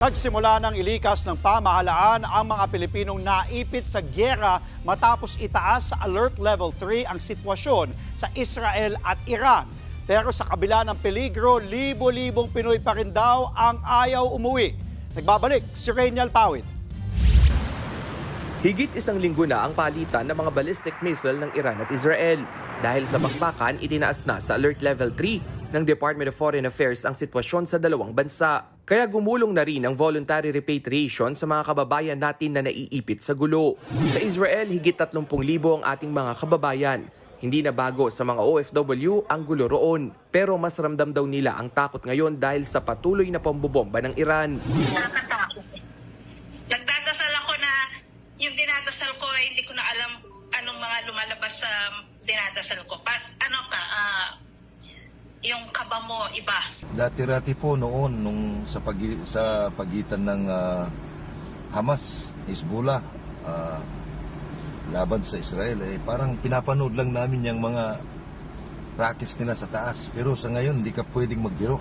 Nagsimula ng ilikas ng pamahalaan ang mga Pilipinong naipit sa gyera matapos itaas sa Alert Level 3 ang sitwasyon sa Israel at Iran. Pero sa kabila ng peligro, libo-libong Pinoy pa rin daw ang ayaw umuwi. Nagbabalik si Rainiel Pawid. Higit isang linggo na ang palitan ng mga ballistic missile ng Iran at Israel. Dahil sa bakbakan, itinaas na sa Alert Level 3 ng Department of Foreign Affairs ang sitwasyon sa dalawang bansa. Kaya gumulong na rin ang voluntary repatriation sa mga kababayan natin na naiipit sa gulo. Sa Israel, higit 30,000 ang ating mga kababayan. Hindi na bago sa mga OFW ang gulo roon. Pero mas ramdam daw nila ang takot ngayon dahil sa patuloy na pambobomba ng Iran. nakakatakot. Nagdadasal ako na yung dinadasal ko ay hindi ko na alam anong mga lumalabas sa dinadasal ko. Pa, ano ka, ah, yung kaba mo iba. Dati-rati po noon nung sa pagi, sa pagitan ng ah, Hamas, Hezbollah, ah, laban sa Israel eh parang pinapanood lang namin yung mga rockets nila sa taas. Pero sa ngayon hindi ka pwedeng magbiro.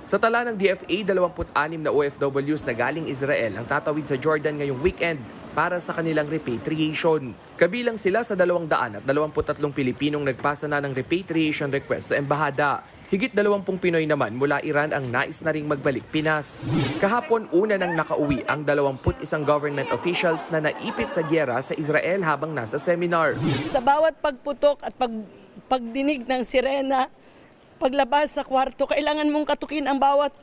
Sa tala ng DFA, 26 na OFWs na galing Israel ang tatawid sa Jordan ngayong weekend para sa kanilang repatriation. Kabilang sila sa 200 at 23 Pilipinong nagpasa na ng repatriation request sa embahada. Higit 20 Pinoy naman mula Iran ang nais na ring magbalik Pinas. Kahapon una nang nakauwi ang 21 government officials na naipit sa gyera sa Israel habang nasa seminar. Sa bawat pagputok at pag, pagdinig ng sirena, paglabas sa kwarto, kailangan mong katukin ang bawat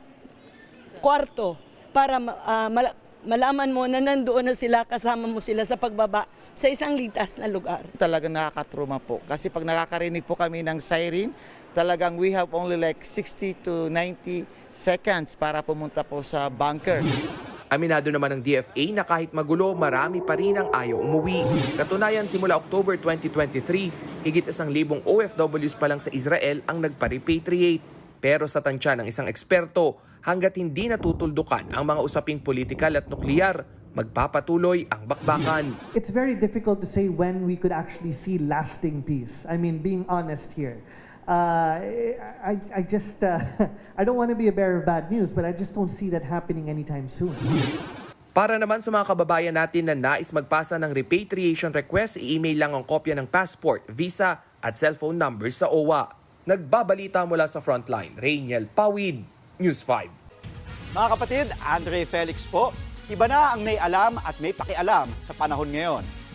kwarto para mala- malaman mo na nandoon na sila, kasama mo sila sa pagbaba sa isang ligtas na lugar. talagang nakakatruma po. Kasi pag nakakarinig po kami ng siren, talagang we have only like 60 to 90 seconds para pumunta po sa bunker. Aminado naman ng DFA na kahit magulo, marami pa rin ang ayaw umuwi. Katunayan, simula October 2023, higit isang libong OFWs pa lang sa Israel ang nagpa-repatriate. Pero sa tansya ng isang eksperto, hanggat hindi natutuldukan ang mga usaping politikal at nukleyar, magpapatuloy ang bakbakan. it's very difficult to say when we could actually see lasting peace. I mean, being honest here. Uh, I, I just, uh, I don't want to be a bearer of bad news, but I just don't see that happening anytime soon. Para naman sa mga kababayan natin na nais magpasa ng repatriation request, i-email lang ang kopya ng passport, visa at cellphone numbers sa OWA. Nagbabalita mula sa frontline, Rainiel Pawid, News 5. Mga kapatid, Andre Felix po. Iba na ang may alam at may pakialam sa panahon ngayon.